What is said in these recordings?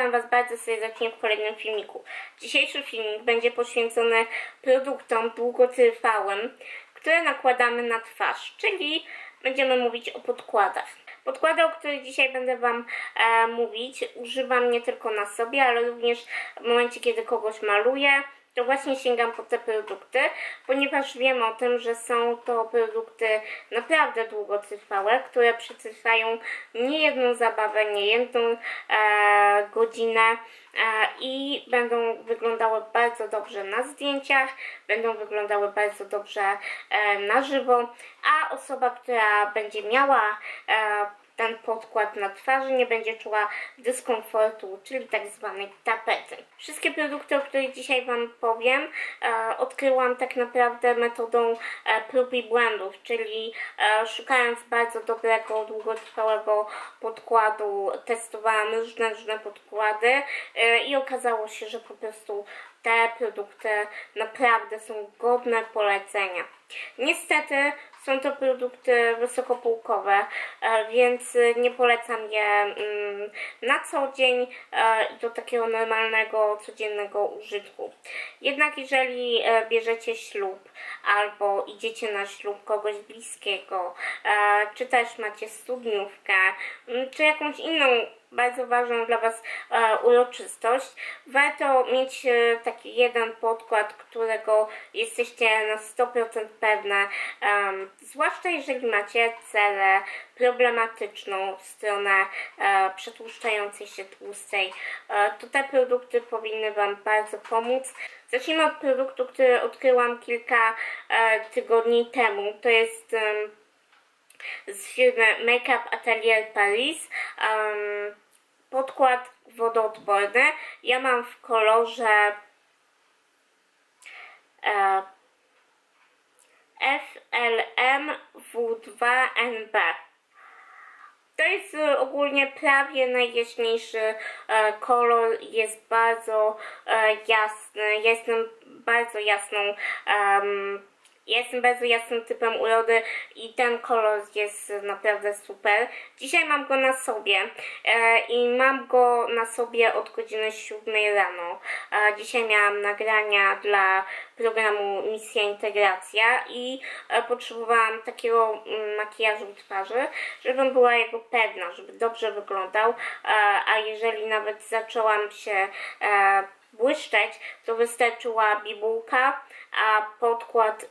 witam Was bardzo serdecznie w kolejnym filmiku. Dzisiejszy filmik będzie poświęcony produktom długotrwałym, które nakładamy na twarz, czyli będziemy mówić o podkładach. Podkłady, o których dzisiaj będę Wam e, mówić, używam nie tylko na sobie, ale również w momencie, kiedy kogoś maluję, to właśnie sięgam po te produkty, ponieważ wiem o tym, że są to produkty naprawdę długotrwałe, które przetrwają nie jedną zabawę, nie jedną e, godzinę e, i będą wyglądały bardzo dobrze na zdjęciach, będą wyglądały bardzo dobrze e, na żywo, a osoba, która będzie miała e, ten podkład na twarzy, nie będzie czuła dyskomfortu, czyli tak zwanej tapety. Wszystkie produkty, o których dzisiaj Wam powiem, e, odkryłam tak naprawdę metodą e, prób i błędów, czyli e, szukając bardzo dobrego, długotrwałego podkładu, testowałam różne, różne podkłady e, i okazało się, że po prostu te produkty naprawdę są godne polecenia. Niestety są to produkty wysokopółkowe, e, więc nie polecam je mm, na co dzień e, do takiego normalnego, codziennego użytku. Jednak jeżeli e, bierzecie ślub albo idziecie na ślub kogoś bliskiego, czy też macie studniówkę, mm, czy jakąś inną bardzo ważną dla Was e, uroczystość. Warto mieć e, taki jeden podkład, którego jesteście na 100% pewne, um, zwłaszcza jeżeli macie celę problematyczną stronę e, przetłuszczającej się tłustej, e, to te produkty powinny Wam bardzo pomóc. Zacznijmy od produktu, który odkryłam kilka e, tygodni temu. To jest z firmy Makeup Atelier Paris. Um, podkład wodoodporny. Ja mam w kolorze e, FLM W2NB. To jest ogólnie prawie najjaśniejszy e, kolor, jest bardzo e, jasny, jestem bardzo jasną um, jestem bardzo jasnym typem urody i ten kolor jest naprawdę super. Dzisiaj mam go na sobie e, i mam go na sobie od godziny 7 rano. E, dzisiaj miałam nagrania dla programu Misja Integracja i e, potrzebowałam takiego mm, makijażu twarzy, żebym była jego pewna, żeby dobrze wyglądał, e, a jeżeli nawet zaczęłam się e, błyszczeć, to wystarczyła bibułka, a podkład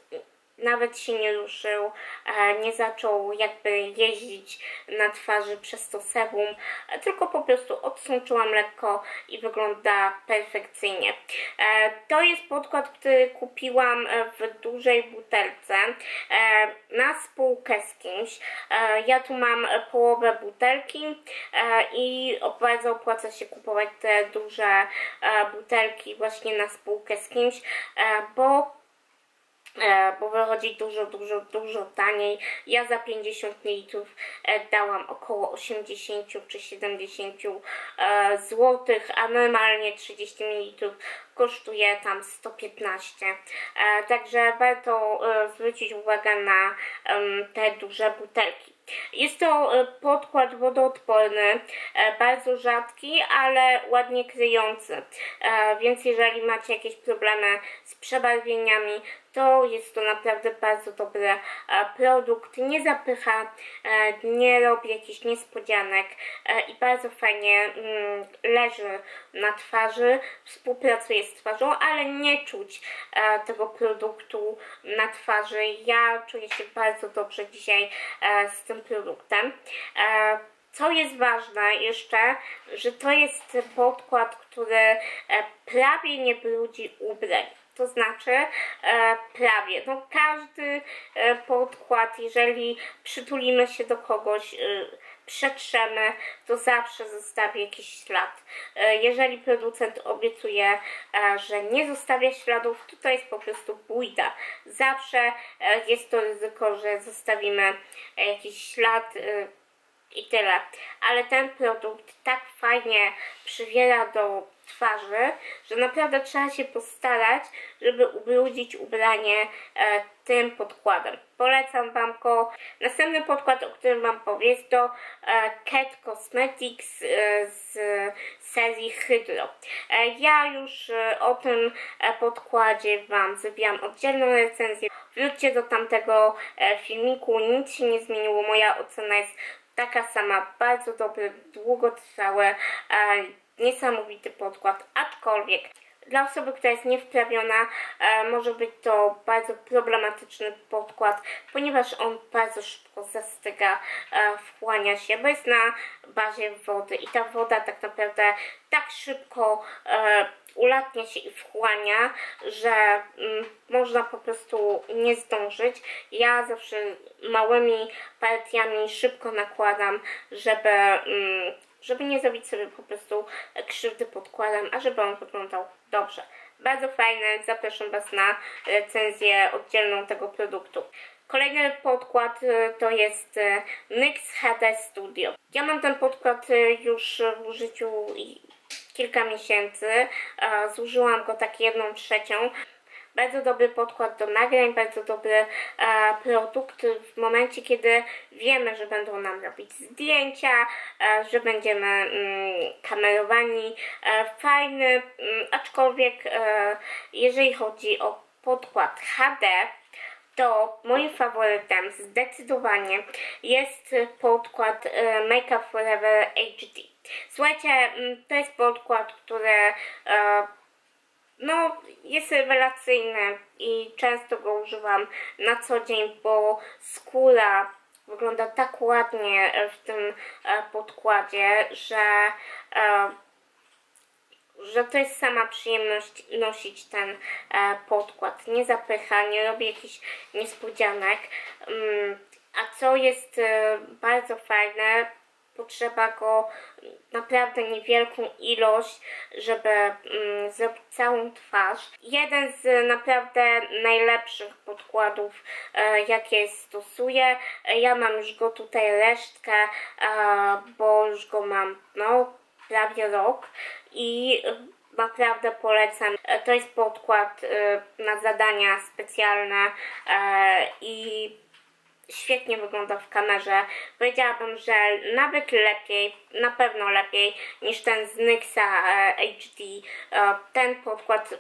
nawet się nie ruszył, e, nie zaczął jakby jeździć na twarzy przez to sebum, e, tylko po prostu odsączyłam lekko i wygląda perfekcyjnie. E, to jest podkład, który kupiłam w dużej butelce na spółkę z kimś. Ja tu mam połowę butelki i bardzo opłaca się kupować te duże butelki właśnie na spółkę z kimś, bo E, bo wychodzi dużo, dużo, dużo taniej. Ja za 50 ml e, dałam około 80 czy 70 e, zł, a normalnie 30 ml kosztuje tam 115. Także warto zwrócić uwagę na te duże butelki. Jest to podkład wodoodporny, bardzo rzadki, ale ładnie kryjący, więc jeżeli macie jakieś problemy z przebarwieniami, to jest to naprawdę bardzo dobry e, produkt, nie zapycha, e, nie robi jakichś niespodzianek e, i bardzo fajnie mm, leży na twarzy, współpracuje z twarzą, ale nie czuć tego produktu na twarzy. Ja czuję się bardzo dobrze dzisiaj z tym produktem. Co jest ważne jeszcze, że to jest podkład, który prawie nie brudzi ubrań to znaczy e, prawie. No każdy e, podkład, jeżeli przytulimy się do kogoś, e, przetrzemy, to zawsze zostawi jakiś ślad. E, jeżeli producent obiecuje, e, że nie zostawia śladów, to to jest po prostu bójda. Zawsze e, jest to ryzyko, że zostawimy jakiś ślad i tyle. Ale ten produkt tak fajnie przywiera do twarzy, że naprawdę trzeba się postarać, żeby ubrudzić ubranie e, tym podkładem. Polecam Wam go. Następny podkład, o którym Wam powiem, jest to e, Cat Cosmetics e, z serii Hydro. E, ja już e, o tym e, podkładzie Wam zrobiłam oddzielną recenzję. Wróćcie do tamtego filmiku, nic się nie zmieniło. Moja ocena jest taka sama, bardzo dobry, długotrwały, e, niesamowity podkład, aczkolwiek dla osoby, która jest niewprawiona, e, może być to bardzo problematyczny podkład, ponieważ on bardzo szybko zastyga, e, wchłania się, bo jest na bazie wody i ta woda tak naprawdę tak szybko e, ulatnia się i wchłania, że mm, można po prostu nie zdążyć. Ja zawsze małymi partiami szybko nakładam, żeby mm, żeby nie zrobić sobie po prostu krzywdy podkładem, a żeby on wyglądał dobrze. Bardzo fajne, zapraszam Was na recenzję oddzielną tego produktu. Kolejny podkład y, to jest y, NYX HD Studio. Ja mam ten podkład y, już w użyciu kilka miesięcy. Zużyłam go tak jedną trzecią. Bardzo dobry podkład do nagrań, bardzo dobry produkt w momencie, kiedy wiemy, że będą nam robić zdjęcia, że będziemy mm, kamerowani. Fajny, mm, aczkolwiek jeżeli chodzi o podkład HD, to moim faworytem zdecydowanie jest podkład e, Make Up Forever HD. Słuchajcie, mm, to jest podkład, który e, no, jest rewelacyjny i często go używam na co dzień, bo skóra wygląda tak ładnie w tym e, podkładzie, że, e, że to jest sama przyjemność nosić ten e, podkład. Nie zapycha, nie robi jakichś niespodzianek. Mm, a co jest bardzo fajne, potrzeba go naprawdę niewielką ilość, żeby mm, zrobić całą twarz. Jeden z naprawdę najlepszych podkładów, e, jakie stosuję. Ja mam już go tutaj resztkę, e, bo już go mam no, prawie rok i naprawdę polecam. E, to jest podkład e, na zadania specjalne e, i świetnie wygląda w kamerze. Powiedziałabym, że nawet lepiej, na pewno lepiej niż ten z Nyxa HD. E, ten podkład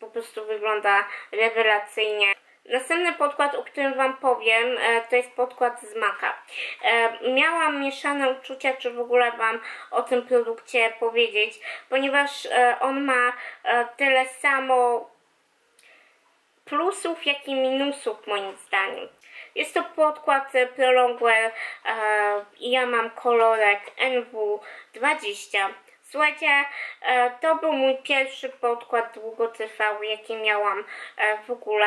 po prostu wygląda rewelacyjnie. Następny podkład, o którym Wam powiem, e, to jest podkład z Maka. E, miałam mieszane uczucia, czy w ogóle Wam o tym produkcie powiedzieć, ponieważ on ma tyle samo plusów, jak i minusów moim zdaniem. Jest to podkład Prolongwear i ja mam kolorek NW20. Słuchajcie, e, to był mój pierwszy podkład długotrwały, jaki miałam e, w ogóle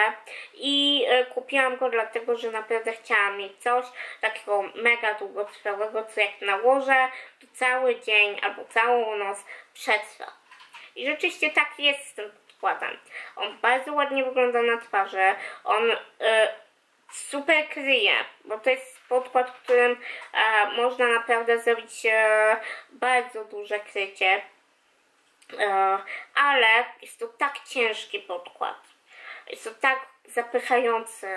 i e, kupiłam go dlatego, że naprawdę chciałam mieć coś takiego mega długotrwałego, co jak nałożę, to cały dzień albo całą noc przetrwa. I rzeczywiście tak jest z tym podkładem. On bardzo ładnie wygląda na twarzy, on super kryje, bo to jest podkład, którym e, można naprawdę zrobić e, bardzo duże krycie. E, ale jest to tak ciężki podkład. Jest to tak zapychający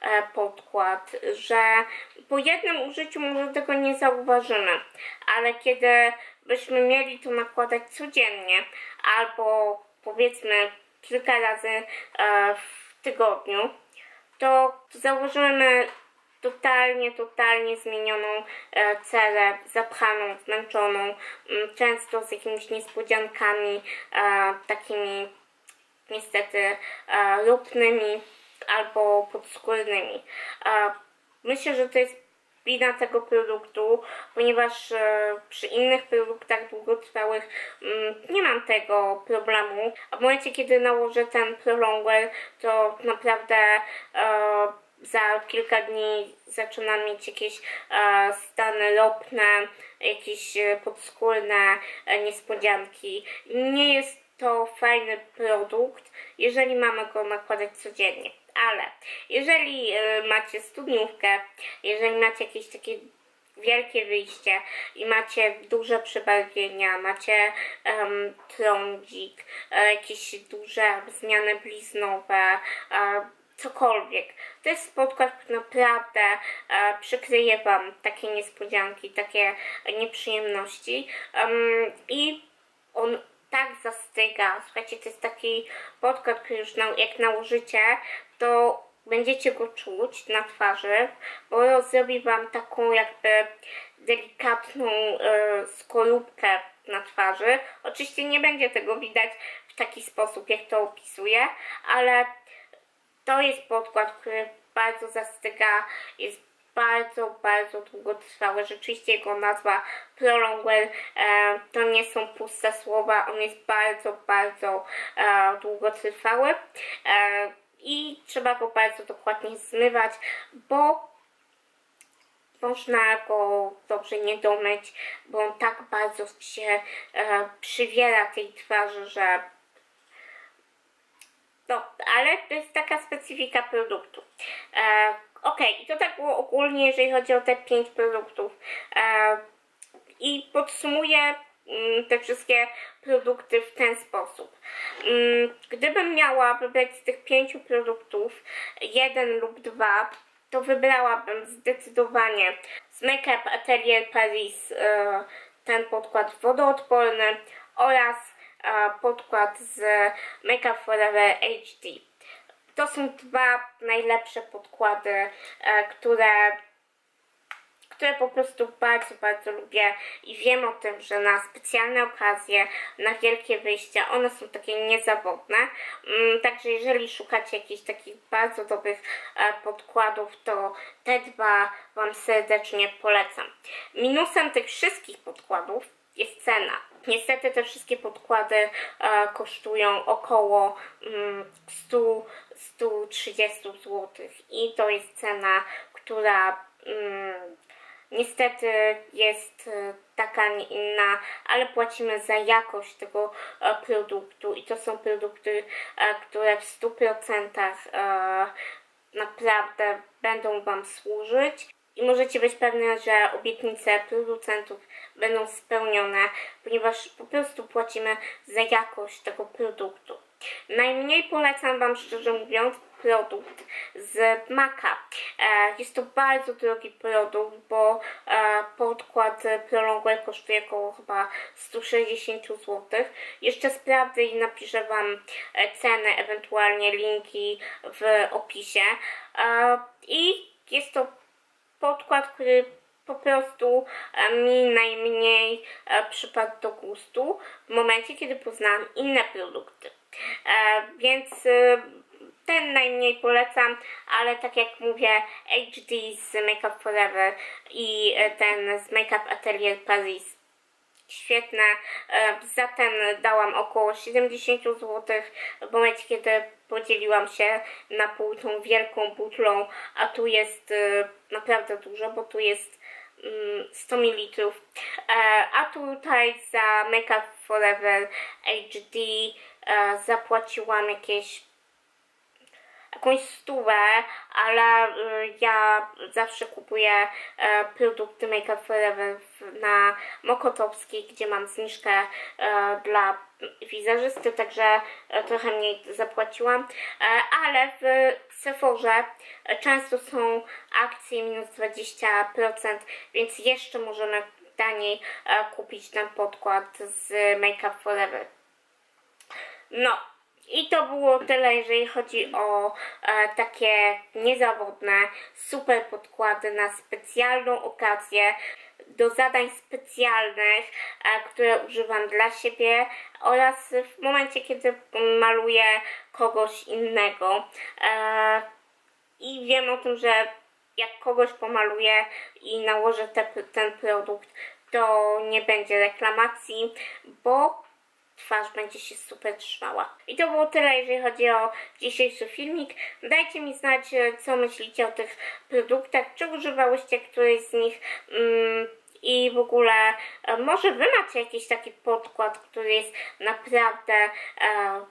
e, podkład, że po jednym użyciu może tego nie zauważymy, ale kiedy byśmy mieli to nakładać codziennie albo powiedzmy kilka razy e, w tygodniu, to założymy totalnie, totalnie zmienioną e, cerę, zapchaną, zmęczoną, mm, często z jakimiś niespodziankami, e, takimi niestety e, lupnymi albo podskórnymi. Myślę, że to jest wina tego produktu, ponieważ przy innych produktach długotrwałych mm, nie mam tego problemu. A w momencie, kiedy nałożę ten Prolonger, to naprawdę za kilka dni zaczyna mieć jakieś e, stany lopne, jakieś e, podskórne e, niespodzianki. Nie jest to fajny produkt, jeżeli mamy go nakładać codziennie. Ale jeżeli e, macie studniówkę, jeżeli macie jakieś takie wielkie wyjście i macie duże przebarwienia, macie um, trądzik, e, jakieś duże zmiany bliznowe, e, cokolwiek. To jest podkład, który naprawdę e, przykryje Wam takie niespodzianki, takie nieprzyjemności um, i on tak zastyga. Słuchajcie, to jest taki podkład, który już na, jak nałożycie, to będziecie go czuć na twarzy, bo zrobi Wam taką jakby delikatną e, skorupkę na twarzy. Oczywiście nie będzie tego widać w taki sposób, jak to opisuję, ale to jest podkład, który bardzo zastyga, jest bardzo, bardzo długotrwały. Rzeczywiście jego nazwa Prolongwear e, to nie są puste słowa, on jest bardzo, bardzo e, długotrwały e, i trzeba go bardzo dokładnie zmywać, bo można go dobrze nie domyć, bo on tak bardzo się e, przywiera tej twarzy, że no, ale to jest taka specyfika produktu. E, ok, to tak było ogólnie, jeżeli chodzi o te pięć produktów. E, I podsumuję te wszystkie produkty w ten sposób. Mm, gdybym miała wybrać z tych pięciu produktów jeden lub dwa, to wybrałabym zdecydowanie z Make Up Atelier Paris e, ten podkład wodoodporny oraz e, podkład z Make Up Forever HD. To są dwa najlepsze podkłady, e, które które po prostu bardzo, bardzo lubię i wiem o tym, że na specjalne okazje, na wielkie wyjścia, one są takie niezawodne. Mm, także jeżeli szukacie jakichś takich bardzo dobrych e, podkładów, to te dwa Wam serdecznie polecam. Minusem tych wszystkich podkładów jest cena. Niestety te wszystkie podkłady e, kosztują około mm, 100-130 zł i to jest cena, która mm, niestety jest e, taka, nie inna, ale płacimy za jakość tego e, produktu i to są produkty, e, które w 100% naprawdę będą Wam służyć i możecie być pewne, że obietnice producentów będą spełnione, ponieważ po prostu płacimy za jakość tego produktu. Najmniej polecam Wam, szczerze mówiąc, produkt z Maca. E, jest to bardzo drogi produkt, bo e, podkład Prolongwear kosztuje około chyba 160 zł. Jeszcze sprawdzę i napiszę Wam e, cenę, ewentualnie linki w opisie. I jest to podkład, który po prostu mi najmniej przypadł do gustu w momencie, kiedy poznałam inne produkty. Więc ten najmniej polecam, ale tak jak mówię, HD z Makeup Forever i e, ten z Makeup Atelier Paris świetne. E, za ten dałam około 70 zł w momencie, kiedy podzieliłam się na pół tą wielką butlą, a tu jest e, naprawdę dużo, bo tu jest 100 mm, ml. A tutaj za Makeup Forever HD zapłaciłam jakieś jakąś stówę, ale y, ja zawsze kupuję e, produkty Make Up Forever na Mokotowskiej, gdzie mam zniżkę e, dla wizerzysty, także e, trochę mniej zapłaciłam, ale w Sephorze często są akcje minus 20%, więc jeszcze możemy taniej kupić ten podkład z Make Up Forever. No, i to było tyle, jeżeli chodzi o e, takie niezawodne, super podkłady na specjalną okazję, do zadań specjalnych, e, które używam dla siebie oraz w momencie, kiedy maluję kogoś innego. E, I wiem o tym, że jak kogoś pomaluję i nałożę te, ten produkt, to nie będzie reklamacji, bo twarz będzie się super trzymała. I to było tyle, jeżeli chodzi o dzisiejszy filmik. Dajcie mi znać, e, co myślicie o tych produktach, czy używałyście którejś z nich. Mm, i w ogóle e, może wy macie jakiś taki podkład, który jest naprawdę e,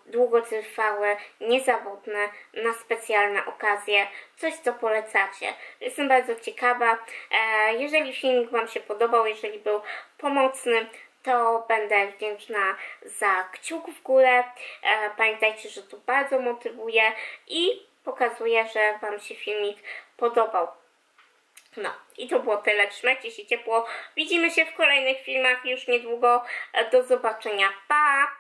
długotrwały, niezawodny na specjalne okazje, coś co polecacie. Jestem bardzo ciekawa. E, jeżeli filmik Wam się podobał, jeżeli był pomocny, to będę wdzięczna za kciuk w górę. E, pamiętajcie, że to bardzo motywuje i pokazuje, że Wam się filmik podobał. No i to było tyle. Trzymajcie się ciepło. Widzimy się w kolejnych filmach już niedługo. E, Do zobaczenia. Pa!